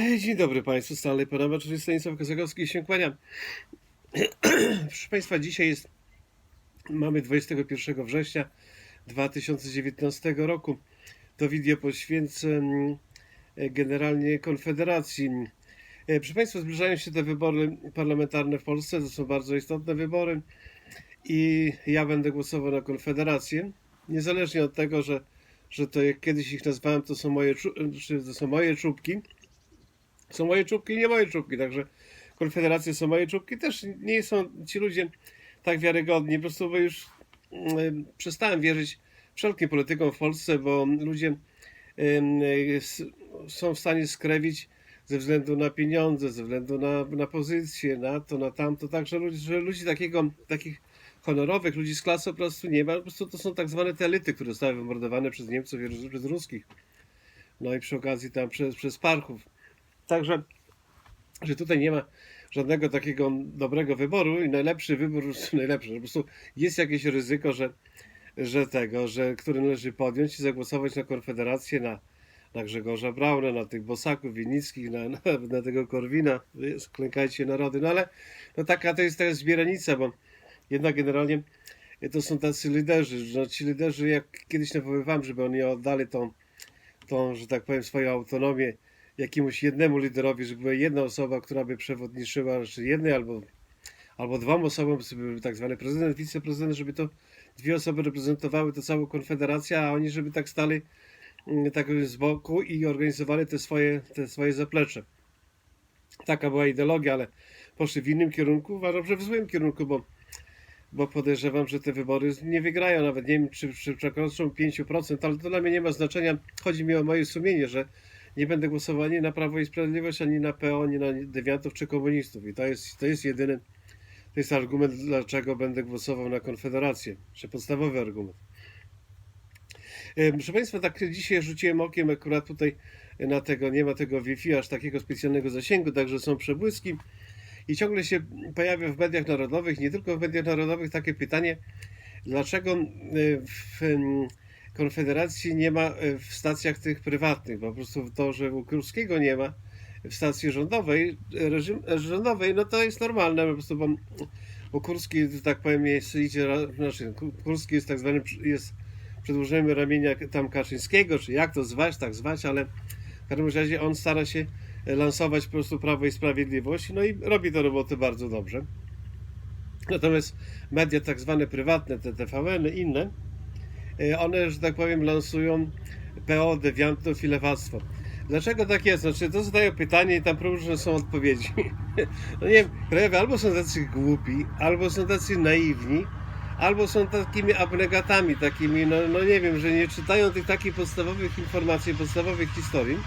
Dzień dobry Państwu, Stanley Panama, czyli Stanisław Kozakowski się kłaniam. Proszę Państwa, dzisiaj jest, mamy 21 września 2019 roku. To wideo poświęcę mm, generalnie Konfederacji. E, Proszę Państwa, zbliżają się te wybory parlamentarne w Polsce, to są bardzo istotne wybory i ja będę głosował na Konfederację, niezależnie od tego, że, że to jak kiedyś ich nazwałem, to są moje, czu- czy to są moje czubki, są moje czubki i nie moje czubki, także Konfederacje są moje czubki, też nie są ci ludzie tak wiarygodni, po prostu bo już przestałem wierzyć wszelkim politykom w Polsce, bo ludzie są w stanie skrewić ze względu na pieniądze, ze względu na, na pozycję, na to, na tamto, także ludzi, że ludzi takiego, takich honorowych, ludzi z klasy po prostu nie ma, po prostu to są tak zwane te elity, które zostały wymordowane przez Niemców i przez Ruskich, no i przy okazji tam przez, przez Parchów. Także, że tutaj nie ma żadnego takiego dobrego wyboru i najlepszy wybór, najlepszy, że po prostu jest jakieś ryzyko, że, że tego, że który należy podjąć i zagłosować na Konfederację, na, na Grzegorza Brauna, na tych Bosaków, Winnickich, na, na, na tego Korwina, klękajcie narody, no ale no taka to jest teraz zbieranica, bo jednak generalnie to są tacy liderzy, no ci liderzy, jak kiedyś nawoływałem, żeby oni oddali tą, tą, że tak powiem, swoją autonomię jakiemuś jednemu liderowi, żeby była jedna osoba, która by przewodniczyła, czy jednej albo, albo dwóm osobom, żeby tak zwany prezydent, wiceprezydent, żeby to dwie osoby reprezentowały tę całą konfederację, a oni żeby tak stali mm, tak z boku i organizowali te swoje, te swoje zaplecze. Taka była ideologia, ale poszli w innym kierunku, uważam, że w złym kierunku, bo, bo podejrzewam, że te wybory nie wygrają, nawet nie wiem, czy, czy przekroczą 5%, ale to dla mnie nie ma znaczenia. Chodzi mi o moje sumienie, że nie będę głosował ani na Prawo i Sprawiedliwość, ani na PO, ani na dewiantów czy komunistów. I to jest, to jest jedyny, to jest argument, dlaczego będę głosował na Konfederację, czy podstawowy argument. E, Proszę Państwa, tak dzisiaj rzuciłem okiem akurat tutaj na tego, nie ma tego Wi-Fi, aż takiego specjalnego zasięgu, także są przebłyski. I ciągle się pojawia w mediach narodowych, nie tylko w mediach narodowych, takie pytanie, dlaczego e, w Konfederacji nie ma e, w stacjach tych prywatnych, po prostu to, że u Kurskiego nie ma w stacji rządowej, reżim, rządowej, no to jest normalne, po prostu, bo, bo Kurski, tak powiem, jest, idzie, znaczy, Ku- Kurski jest tak zwany, jest przedłużeniem ramienia tam Kaczyńskiego, czy jak to zwać, tak zwać, ale w każdym razie on stara się lansować po prostu Prawo i Sprawiedliwość, no i robi to robotę bardzo dobrze. Natomiast media tak zwane prywatne, te TVN inne, e, one, że tak powiem, lansują PO, dewiantów i lewactwo. Dlaczego tak jest? Znaczy, to zadają pytanie i tam różne są odpowiedzi. No nie wiem, krajowie albo są tacy głupi, albo są tacy naiwni, albo są takimi abnegatami, takimi, no, no nie wiem, że nie czytają tych takich podstawowych informacji, podstawowych historii.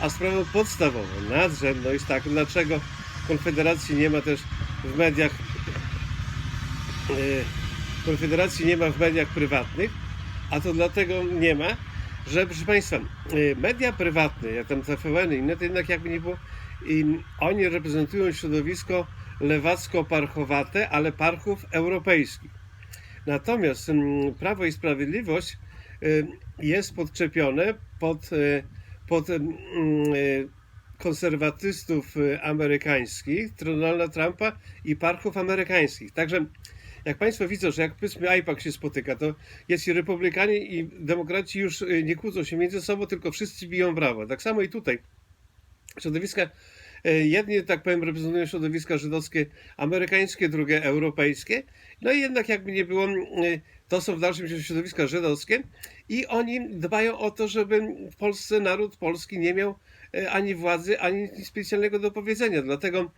A sprawą podstawową, nadrzędną jest tak, dlaczego Konfederacji nie ma też w mediach e, Konfederacji nie ma w mediach prywatnych, a to dlatego nie ma, że proszę Państwa, e, media prywatne, jak tam TVN i inne, to jednak jakby nie było, oni reprezentują środowisko lewacko-parchowate, ale parchów europejskich. Natomiast mm, Prawo i Sprawiedliwość y, jest podczepione pod, y, pod mm, y, konserwatystów y, amerykańskich, Donalda Trumpa i parchów amerykańskich. Także jak Państwo widzą, że jak powiedzmy IPAC się spotyka, to jest i republikanie i demokraci już y, nie kłócą się między sobą, tylko wszyscy biją brawo. Tak samo i tutaj. Środowiska, e, jedni, tak powiem, reprezentują środowiska żydowskie amerykańskie, drugie europejskie. No i jednak jakby nie było, e, to są w dalszym ciągu środowiska żydowskie i oni dbają o to, żeby w Polsce naród polski nie miał ani władzy, ani specjalnego do powiedzenia. Dlatego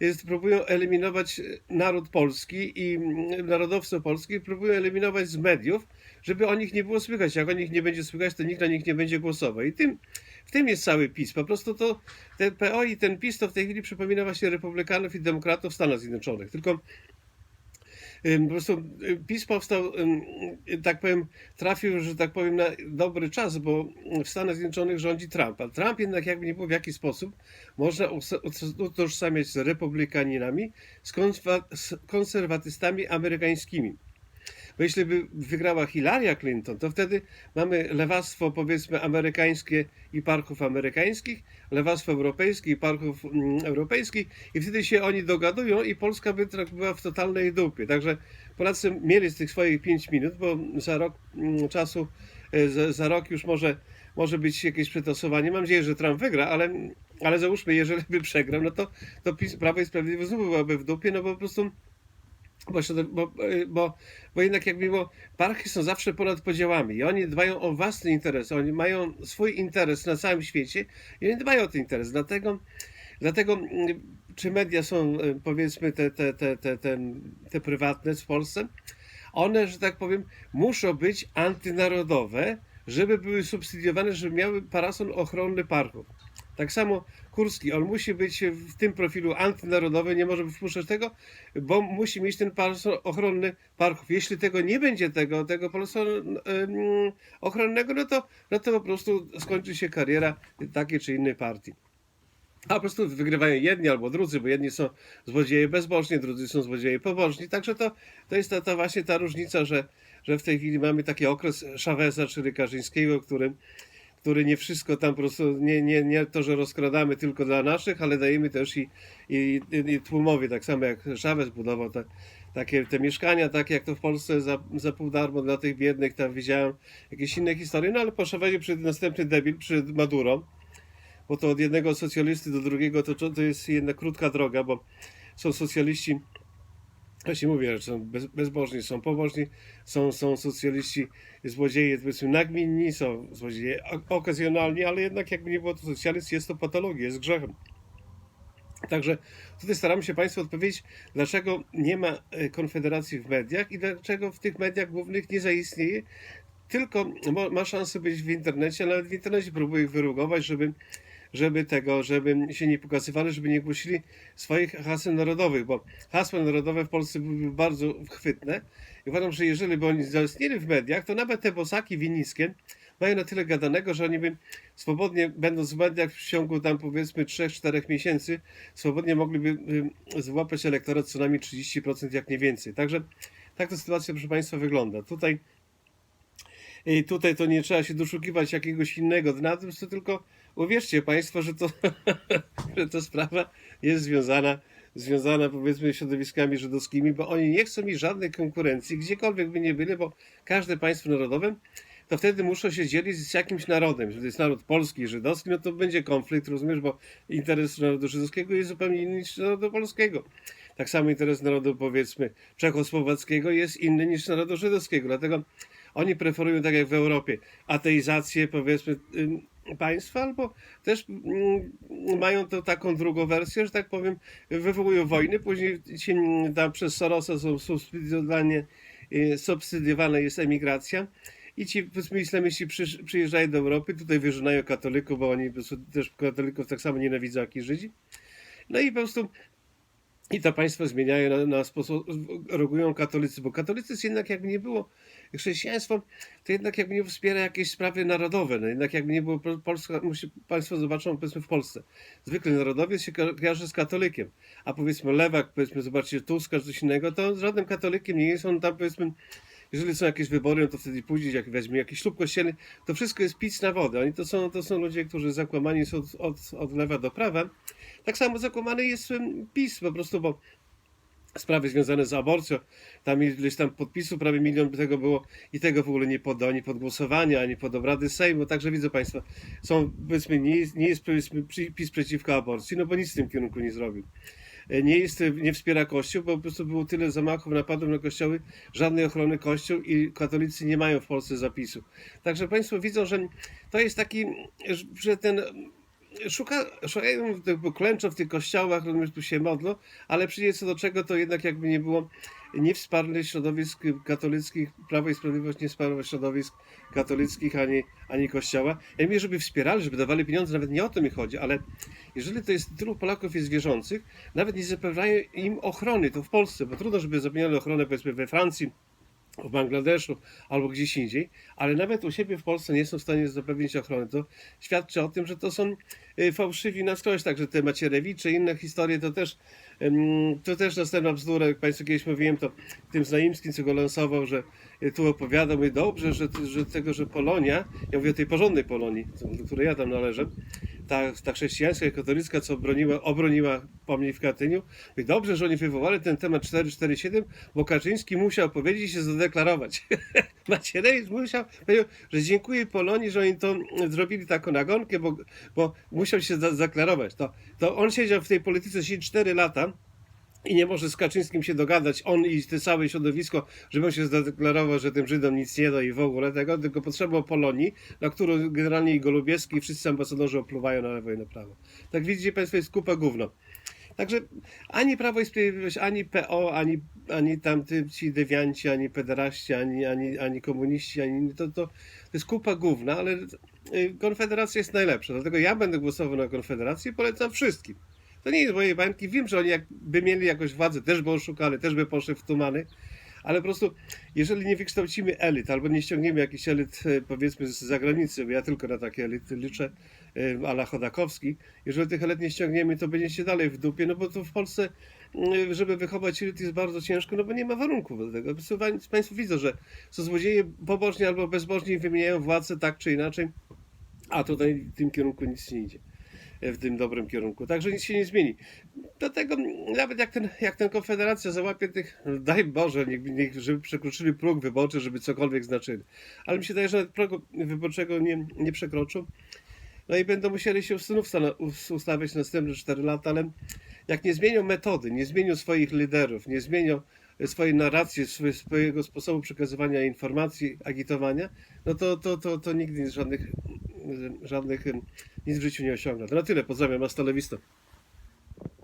jest, próbują eliminować e, naród polski i mm, narodowców polskich, próbują eliminować z mediów, żeby o nich nie było słychać. Jak o nich nie będzie słychać, to nikt na nich nie będzie głosował. I tym, w tym jest cały PiS. Po prostu to ten PO i ten PiS to w tej chwili przypomina właśnie republikanów i demokratów w Stanach Zjednoczonych. Tylko po prostu y, PiS powstał, y, tak powiem, trafił, że tak powiem, na dobry czas, bo w Stanach Zjednoczonych rządzi Trump. A Trump jednak jakby nie było w jaki sposób można utożsamiać z republikaninami, z konserwatystami amerykańskimi. Bo jeśli by wygrała Hillary Clinton, to wtedy mamy lewactwo powiedzmy amerykańskie i parków amerykańskich, lewactwo europejskie i parków mm, europejskich i wtedy się oni dogadują i Polska by była w totalnej dupie. Także Polacy mieli z tych swoich 5 minut, bo za rok mm, czasu, e, za, za rok już może, może być jakieś przetasowanie. Mam nadzieję, że Trump wygra, ale, ale załóżmy, jeżeli by przegrał, no to, to PiS, Prawo i Sprawiedliwość znów byłaby w dupie, no bo po prostu bo, środo- bo, bo, jednak jak mimo parki są zawsze ponad podziałami i oni dbają o własny interes, oni mają swój interes na całym świecie i oni dbają o ten interes. Dlatego, dlatego mm, czy media są y, powiedzmy te, te, te, te, te, te prywatne w Polsce, one, że tak powiem, muszą być antynarodowe, żeby były subsydiowane, żeby miały parasol ochronny parków. Tak samo Kurski, on musi być w tym profilu antynarodowy, nie może wpuszczać tego, bo musi mieć ten parasol ochronny parków. Jeśli tego nie będzie, tego, tego parasolu em, ochronnego, no to, no to po prostu skończy się kariera takiej czy innej partii. A po prostu wygrywają jedni albo drudzy, bo jedni są złodzieje bezbożni, drudzy są złodzieje pobożni. Także to, to jest ta, ta właśnie ta różnica, że, że w tej chwili mamy taki okres Szaweza, czyli Karzyńskiego, którym który nie wszystko tam po prostu, nie, nie, nie to, że rozkradamy tylko dla naszych, ale dajemy też i, i, i tłumowi, tak samo jak Szawez budował te, takie te mieszkania, tak jak to w Polsce za, za pół darmo dla tych biednych, tam widziałem jakieś inne historie, no ale po Szawezie przyszedł następny debil, przed Maduro, bo to od jednego socjalisty do drugiego to, to jest jedna krótka droga, bo są socjaliści Właśnie mówię, że są bez, bezbożni, są pobożni, są, są socjaliści, złodzieje, powiedzmy, nagminni, są złodzieje okazjonalni, ale jednak jakby nie było to socjalizm, jest to patologia, jest grzechem. Także tutaj staramy się Państwu odpowiedzieć, dlaczego nie ma e, konfederacji w mediach i dlaczego w tych mediach głównych nie zaistnieje, tylko ma szansę być w internecie, nawet w internecie próbuje ich wyrugować, żeby żeby tego, żeby się nie pokazywali, żeby nie głosili swoich haseł narodowych, bo hasła narodowe w Polsce były bardzo chwytne i uważam, że jeżeli by oni zaistnieli w mediach, to nawet te bosaki winickie mają na tyle gadanego, że oni by swobodnie, będąc w mediach w ciągu tam powiedzmy 3-4 miesięcy, swobodnie mogliby y, złapać elektorat co najmniej 30%, jak nie więcej. Także tak ta sytuacja, proszę Państwa, wygląda. Tutaj i tutaj to nie trzeba się doszukiwać jakiegoś innego dna, to tylko uwierzcie Państwo, że to, że ta sprawa jest związana, związana powiedzmy środowiskami żydowskimi, bo oni nie chcą mieć żadnej konkurencji, gdziekolwiek by nie byli, bo każde państwo narodowe to wtedy muszą się dzielić z jakimś narodem. Że to jest naród polski i żydowski, no to będzie konflikt, rozumiesz, bo interes narodu żydowskiego jest zupełnie inny niż narodu polskiego. Tak samo interes narodu, powiedzmy, czechosłowackiego jest inny niż narodu żydowskiego. Dlatego oni preferują, tak jak w Europie, ateizację, powiedzmy, państwa, albo też mm, mają to taką drugą wersję, że tak powiem, wywołują wojny, później ci, mm, tam przez Sorosa są subsydiowane, y, subsydiowana jest emigracja i ci powiedzmy islamiści przyjeżdżają do Europy, tutaj wyrzucają katolików, bo oni też katolików tak samo nienawidzą jak i Żydzi. No i po prostu i to państwo zmieniają na, na sposób, reagują katolicy, bo katolicyzm jednak jakby nie było, chrześcijaństwo to jednak jakby nie wspiera jakieś sprawy narodowe, no jednak jakby nie było, Pol- Polska, musi, państwo zobaczą powiedzmy w Polsce, zwykle narodowiec się ko- kojarzy z katolikiem, a powiedzmy lewak, powiedzmy zobaczcie Tuska coś innego, to żadnym katolikiem nie jest, on tam powiedzmy jeżeli są jakieś wybory, no to wtedy pójdzie, jak weźmie jakiś ślub kościelny, to wszystko jest pic na wodę. Oni to są, to są ludzie, którzy zakłamani są od, od, od lewa do prawa. Tak samo zakłamany jest PiS po prostu, bo sprawy związane z aborcją, tam ileś tam podpisów, prawie milion tego było i tego w ogóle nie podda ani pod głosowanie, ani pod obrady Sejmu, także widzę Państwa, są, powiedzmy, nie jest, nie jest powiedzmy, PiS przeciwko aborcji, no bo nic w tym kierunku nie zrobił. E, Nie jest, nie wspiera Kościół, bo po prostu było tyle zamachów, napadów na kościoły, żadnej ochrony Kościół i katolicy nie mają w Polsce zapisu. Także Państwo widzą, że to jest taki, że ten szuka, szukają klęczą w tych kościołach, rozumiesz, tu się modlą, ale przyjdzie co do czego, to jednak jakby nie było, nie wsparli środowisk katolickich, Prawo i Sprawiedliwość nie wsparło środowisk katolickich ani, ani kościoła. Ja mówię, żeby wspierali, żeby dawali pieniądze, nawet nie o to mi chodzi, ale jeżeli to jest, tylu Polaków jest wierzących, nawet nie zapewniają im ochrony, to w Polsce, bo trudno, żeby zapewniali ochronę powiedzmy we Francji, w Bangladeszu albo gdzieś indziej, ale nawet u siebie w Polsce nie są w stanie zapewnić ochrony. To świadczy o tym, że to są y, fałszywi na skroś, także te Macierewicze, inne historie to też to też następna bzdura, jak Państwu kiedyś mówiłem, to tym Znaimskim, co go lansował, że y, tu opowiadał, mówi, dobrze, że, że tego, że Polonia, ja mówię o tej porządnej Polonii, do której ja tam należę, ta, ta chrześcijańska i katolicka, co broniła, obroniła pomnik w Katyniu, mówi, dobrze, że oni wywołali ten temat 447, bo Kaczyński musiał powiedzieć i się zadeklarować. Macierewicz musiał, powiedział, że dziękuję Polonii, że oni to zrobili taką nagonkę, bo, bo musiał się za- zadeklarować. To, to on siedział w tej polityce siedzi 4 lata, i nie może z Kaczyńskim się dogadać, on i te całe środowisko, żeby on się zadeklarował, że tym Żydom nic nie da i w ogóle tego, tylko potrzeba Polonii, na którą generalnie i Golubieski i wszyscy ambasadorzy opluwają na lewo i na prawo. Tak widzicie Państwo, jest kupa gówno. Także ani Prawo i Sprawiedliwość, ani PO, ani, ani tamty ci dewianci, ani pederaści, ani, ani, ani komuniści, ani to, to, to jest kupa gówna, ale y, Konfederacja jest najlepsza. Dlatego ja będę głosował na Konfederację i polecam wszystkim. To nie jest moje bańki. Wiem, że oni jakby mieli jakąś władzę, też by oszukali, też by poszli w tumany, ale po prostu, jeżeli nie wykształcimy elit, albo nie ściągniemy jakichś elit, e, powiedzmy, z zagranicy, bo ja tylko na takie elity liczę, e, ala Chodakowski, jeżeli tych elit nie ściągniemy, to będziecie dalej w dupie, no bo to w Polsce, żeby wychować elit jest bardzo ciężko, no bo nie ma warunków do tego. Państwo widzą, że są złodzieje pobożni albo bezbożni wymieniają władzę tak czy inaczej, a tutaj w tym kierunku nic nie idzie w tym dobrym kierunku. Także nic się nie zmieni. Dlatego nawet jak ten, jak ten Konfederacja załapie tych, daj Boże, niech, niech, żeby przekroczyli próg wyborczy, żeby cokolwiek znaczyli. Ale mi się daje, że nawet progu wyborczego nie, nie przekroczą. No i będą musieli się znów ustawiać następne 4 lata, ale jak nie zmienią metody, nie zmienią swoich liderów, nie zmienią swojej narracji, swojego sposobu przekazywania informacji, agitowania, no to, to, to, to nigdy żadnych, żadnych nic w życiu nie osiągną. To na tyle, pozdrawiam, hasta la.